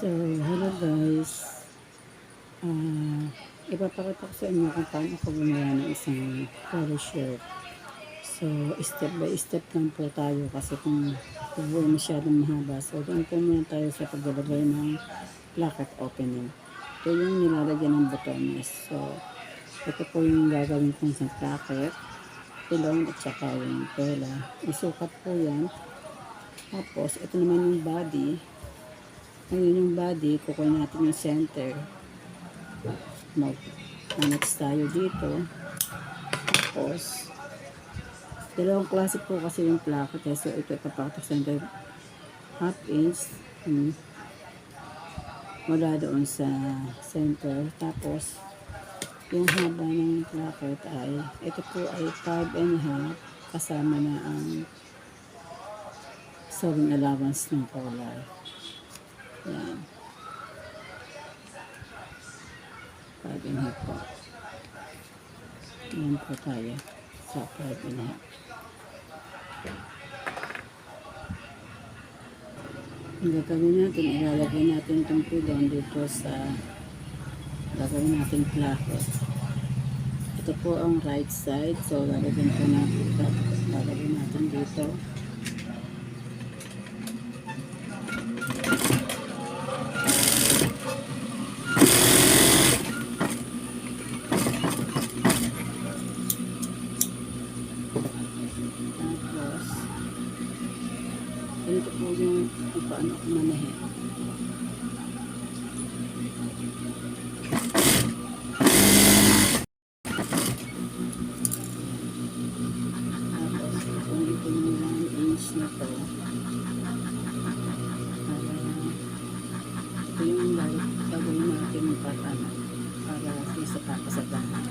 So, hello guys. Ah, ipapakita ko sa inyo kung paano ako gumawa ng isang polo shirt. So, step by step lang po tayo kasi kung kung masyadong mahaba. So, doon po muna tayo sa paglalagay ng placket opening. Ito yung nilalagyan ng botones. So, ito po yung gagawin kong sa placket. Ilong at saka yung tela. Isukat po yan. Tapos, ito naman yung body. Ngayon yung body, kukuha natin yung center. Mag annex tayo dito. Tapos, dalawang klase po kasi yung placket. Eh. So, ito ipapatak center half inch. Hmm, mula doon sa center. Tapos, yung haba ng placket ay, ito po ay 5 and a half kasama na ang sewing allowance ng collar. Yan. Five and a half po. Yan po tayo sa five and a half. Ang gagawin natin, ilalagay natin itong pilon dito sa gagawin natin placket. Ito po ang right side. So, lalagyan po natin ito. Lalagyan natin dito. Ganito po yung kung paano ako manahin. Na to, ito yung gag- gagawin natin para para sa kakasagahan.